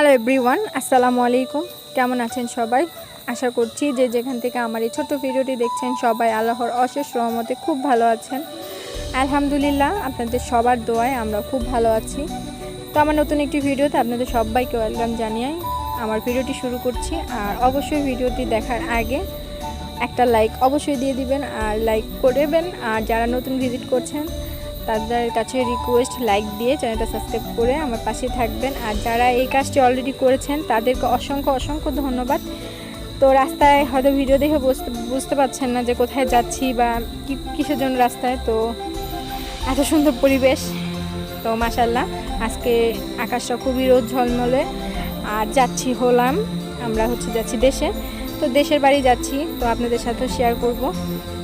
Hello everyone আসসালামু আলাইকুম কেমন আছেন সবাই? আশা করছি যে যেখান থেকে আমার এই ছোট্ট ভিডিওটি দেখছেন সবাই আল্লাহর অশেষ রহমতে খুব ভালো আছেন। আলহামদুলিল্লাহ, আপনাদের সবার দোয়ায় আমরা খুব ভালো আছি। তো আমার নতুন একটি ভিডিওতে আপনাদের সবাইকে ওয়েলকাম জানিয়ে আমার ভিডিওটি শুরু করছি। আর অবশ্যই ভিডিওটি দেখার আগে একটা লাইক অবশ্যই দিয়ে দিবেন, আর লাইক করবেন আর যারা নতুন ভিজিট করছেন তাদের কাছে রিকোয়েস্ট লাইক দিয়ে চ্যানেলটা সাবস্ক্রাইব করে আমার পাশে থাকবেন। আর যারা এই কাজটি অলরেডি করেছেন, তাদেরকে অসংখ্য অসংখ্য ধন্যবাদ। তো রাস্তায় হয়তো ভিডিও দেখে বুঝতে বুঝতে পারছেন না যে কোথায় যাচ্ছি বা কিসের জন্য রাস্তায়। তো এত সুন্দর পরিবেশ। তো মাসাল্লাহ আজকে আকাশটা খুবই রোদ ঝলমলে। আর যাচ্ছি হলাম, আমরা হচ্ছে যাচ্ছি দেশে। তো দেশের বাড়ি যাচ্ছি, তো আপনাদের সাথেও শেয়ার করব।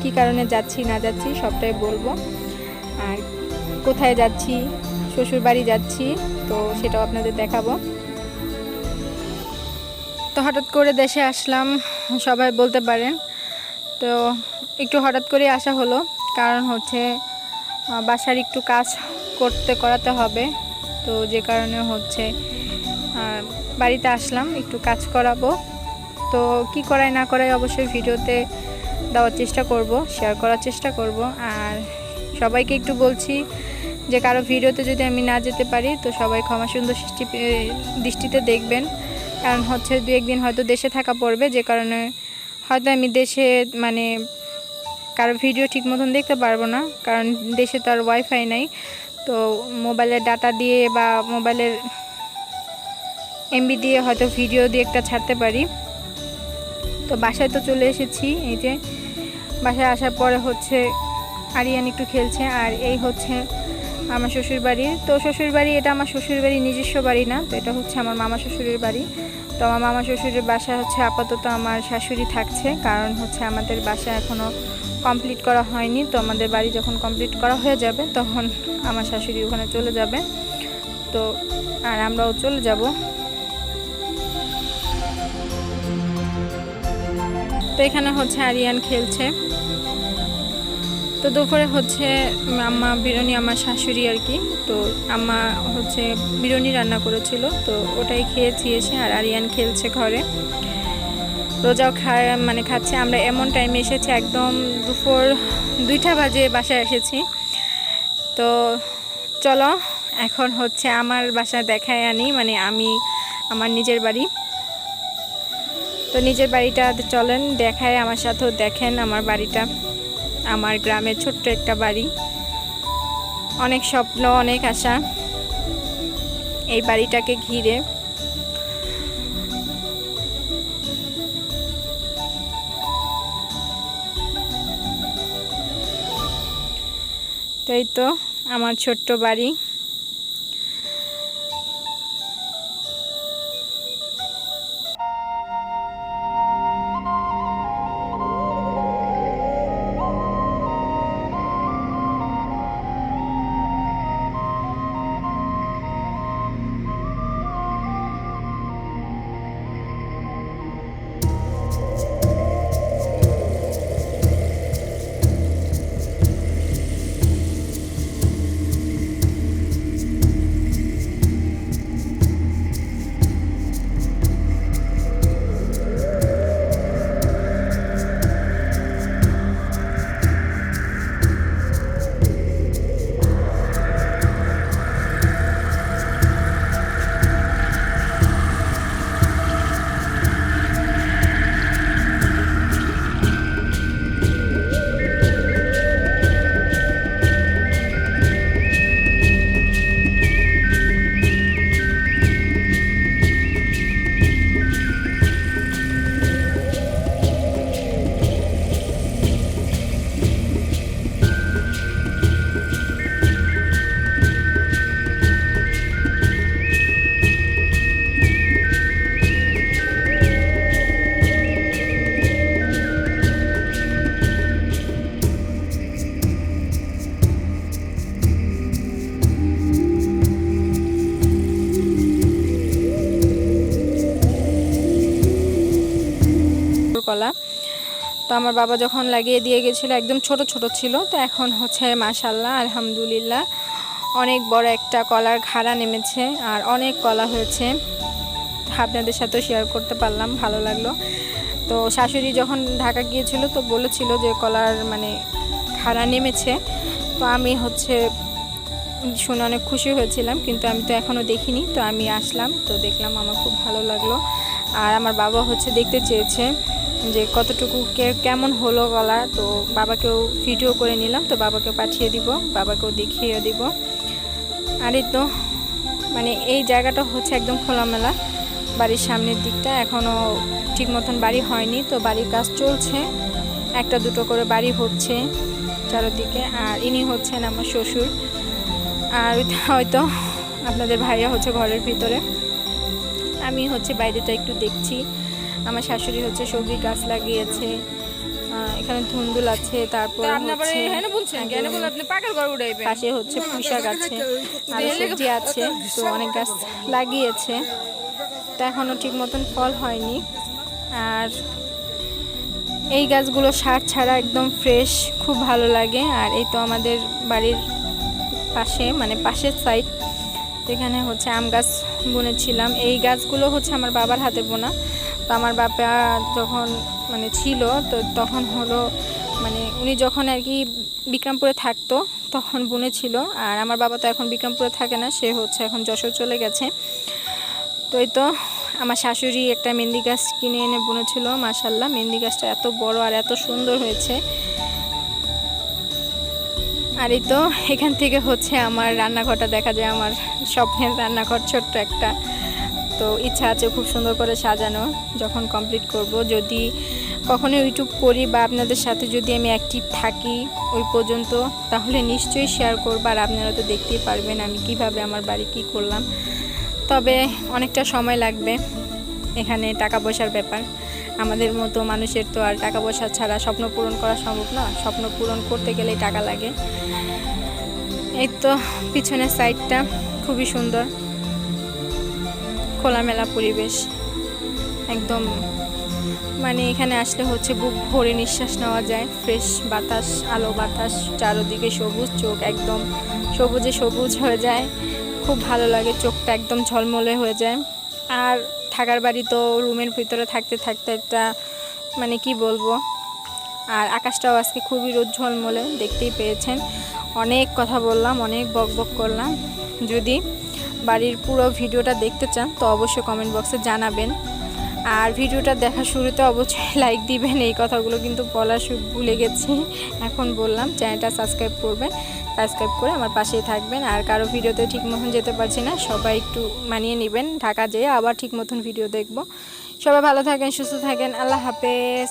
কি কারণে যাচ্ছি, না যাচ্ছি, সবটাই বলব। আর কোথায় যাচ্ছি? শ্বশুর বাড়ি যাচ্ছি, তো সেটাও আপনাদের দেখাবো। তো হঠাৎ করে দেশে আসলাম, সবাই বলতে পারেন। তো একটু হঠাৎ করে আসা হলো, কারণ হচ্ছে বাসার একটু কাজ করতে করাতে হবে। তো যে কারণে হচ্ছে বাড়িতে আসলাম, একটু কাজ করাবো। তো কি করাই না করায় অবশ্যই ভিডিওতে দেওয়ার চেষ্টা করব শেয়ার করার চেষ্টা করব। আর সবাইকে একটু বলছি যে কারও ভিডিওতে যদি আমি না যেতে পারি, তো সবাই ক্ষমা সুন্দর সৃষ্টি দৃষ্টিতে দেখবেন। কারণ হচ্ছে দু একদিন হয়তো দেশে থাকা পড়বে, যে কারণে হয়তো আমি দেশে মানে কারও ভিডিও ঠিক মতন দেখতে পারব না, কারণ দেশে তো আর ওয়াইফাই নাই। তো মোবাইলের ডাটা দিয়ে বা মোবাইলের এমবি দিয়ে হয়তো ভিডিও দিয়ে একটা ছাড়তে পারি। তো বাসায় তো চলে এসেছি, এই যে। বাসায় আসার পরে হচ্ছে আরিয়ান একটু খেলছে, আর এই হচ্ছে আমার শ্বশুর বাড়ি তো শ্বশুর বাড়ি, এটা আমার শ্বশুর বাড়ি নিজস্ব বাড়ি না, তো এটা হচ্ছে আমার মামা শ্বশুরের বাড়ি। তো আমার মামা শ্বশুরের বাসা হচ্ছে আপাতত আমার শাশুড়ি থাকছে, কারণ হচ্ছে আমাদের বাসা এখনও কমপ্লিট করা হয়নি। তো আমাদের বাড়ি যখন কমপ্লিট করা হয়ে যাবে, তখন আমার শাশুড়ি ওখানে চলে যাবে। তো, আর আমরাও চলে যাব। তো এখানে হচ্ছে আরিয়ান খেলছে। তো দুপুরে হচ্ছে আম্মা বিরিয়ানি আমার শাশুড়ি আর কি। তো আম্মা হচ্ছে বিরিয়ানি রান্না করেছিল, তো ওটাই খেয়েছি এসে আর আরিয়ান খেলছে ঘরে। রোজাও খায় মানে খাচ্ছে। আমরা এমন টাইমে এসেছি, একদম দুপুর দুইটা বাজে বাসায় এসেছি। তো চলো, এখন হচ্ছে আমার বাসায় দেখায় আনি মানে আমি, আমার নিজের বাড়ি। তো নিজের বাড়িটা চলেন, দেখায়, আমার সাথেও দেখেন আমার বাড়িটা। আমার গ্রামের ছোট্ট একটা বাড়ি। অনেক স্বপ্ন, অনেক আশা। এই বাড়িটাকে ঘিরে তাই তো আমার ছোট্ট বাড়ি। কলা তো আমার বাবা যখন লাগিয়ে দিয়ে গেছিল, একদম ছোট ছোট ছিল, তো এখন হচ্ছে মাশাল্লাহ আলহামদুলিল্লাহ, অনেক বড় একটা কলার ঘাড়া নেমেছে আর অনেক কলা হয়েছে। আপনাদের সাথেও শেয়ার করতে পারলাম, ভালো লাগল। তো শাশুড়ি যখন ঢাকা গিয়েছিল, তো বলেছিল যে কলার মানে খাড়া নেমেছে। তো আমি হচ্ছে শুনে অনেক খুশি হয়েছিলাম, কিন্তু আমি তো এখনও দেখিনি, তো আমি আসলাম, তো দেখলাম আমার খুব ভালো লাগল। আর আমার বাবা হচ্ছে দেখতে চেয়েছে। যে কতটুকু কেমন হলো গলা, তো বাবাকেও ভিডিও করে নিলাম, তো বাবাকে পাঠিয়ে দিব, বাবাকেও দেখিয়ে দিব। আর এই তো মানে এই জায়গাটা হচ্ছে একদম খোলামেলা, বাড়ির সামনের দিকটা এখনও ঠিক মতন বাড়ি হয়নি, তো বাড়ির কাজ চলছে, একটা দুটো করে বাড়ি হচ্ছে চারদিকে, আর ইনি হচ্ছেন আমার শ্বশুর, আর হয়তো আপনাদের ভাইয়া হচ্ছে ঘরের ভিতরে, আমি হচ্ছে বাইরেটা একটু দেখছি। আমার শাশুড়ি হচ্ছে সবজি গাছ লাগিয়েছে এখানে ধুন্দুল আছে তারপর পাশে হচ্ছে পুঁশাক আছে আর সবজি আছে তো অনেক গাছ লাগিয়েছে। তা এখনও ঠিক মতন ফল হয়নি। আর এই গাছগুলো সার ছাড়া একদম ফ্রেশ খুব ভালো লাগে। আর এই তো আমাদের বাড়ির পাশে মানে পাশের সাইড এখানে হচ্ছে আম গাছ বুনেছিলাম। এই গাছগুলো হচ্ছে আমার বাবার হাতে বোনা। তো আমার বাবা যখন মানে ছিল, তো তখন হলো মানে উনি যখন আর কি বিক্রমপুরে থাকতো, তখন বুনেছিল আর আমার বাবা তো এখন বিক্রমপুরে থাকে না, সে হচ্ছে এখন যশোর চলে গেছে। তো এই তো আমার শাশুড়ি একটা মেহেন্দি গাছ কিনে এনে বুনেছিল মাসাল্লাহ মেহেন্দি গাছটা এত বড় আর এত সুন্দর হয়েছে। আর এই তো এখান থেকে হচ্ছে আমার রান্নাঘরটা দেখা যায়, আমার স্বপ্নের রান্নাঘর ছোট্ট একটা। তো ইচ্ছা আছে খুব সুন্দর করে সাজানো, যখন কমপ্লিট করব। যদি কখনো ইউটিউব করি বা আপনাদের সাথে যদি আমি অ্যাক্টিভ থাকি ওই পর্যন্ত, তাহলে নিশ্চয়ই শেয়ার করব আর আপনারা তো দেখতেই পারবেন আমি কীভাবে আমার বাড়ি কি করলাম। তবে অনেকটা সময় লাগবে এখানে টাকা পয়সার ব্যাপার। আমাদের মতো মানুষের তো আর টাকা পয়সা ছাড়া স্বপ্ন পূরণ করা সম্ভব না। স্বপ্ন পূরণ করতে গেলেই টাকা লাগে। এই তো পিছনের সাইডটা খুবই সুন্দর। খোলামেলা পরিবেশ। একদম মানে এখানে আসলে হচ্ছে বুক ভরে নিঃশ্বাস নেওয়া যায়। ফ্রেশ বাতাস, আলো বাতাস, চারোদিকে সবুজ চোখ, একদম সবুজে সবুজ হয়ে যায়। খুব ভালো লাগে, চোখটা একদম ঝলমলে হয়ে যায়। আর থাকার বাড়ি তো রুমের ভিতরে থাকতে থাকতে একটা মানে কি বলব, আর আকাশটাও আজকে খুবই রোদ ঝলমলে, দেখতেই পেয়েছেন। অনেক কথা বললাম, অনেক বক বক করলাম। যদি বাড়ির পুরো ভিডিওটা দেখতে চান, তো অবশ্যই কমেন্ট বক্সে জানাবেন। আর ভিডিওটা দেখা শুরুতে অবশ্যই লাইক দিবেন, এই কথাগুলো কিন্তু বলা ভুলে গেছি। এখন বললাম, চ্যানেলটা সাবস্ক্রাইব করবেন সাবস্ক্রাইব করে আমার পাশেই থাকবেন। আর কারও ভিডিওতে ঠিক মতন যেতে পারছি না, সবাই একটু মানিয়ে নেবেন। ঢাকা যেয়ে আবার ঠিক মতন ভিডিও দেখব। সবাই ভালো থাকেন, সুস্থ থাকেন, আল্লাহ হাফেজ।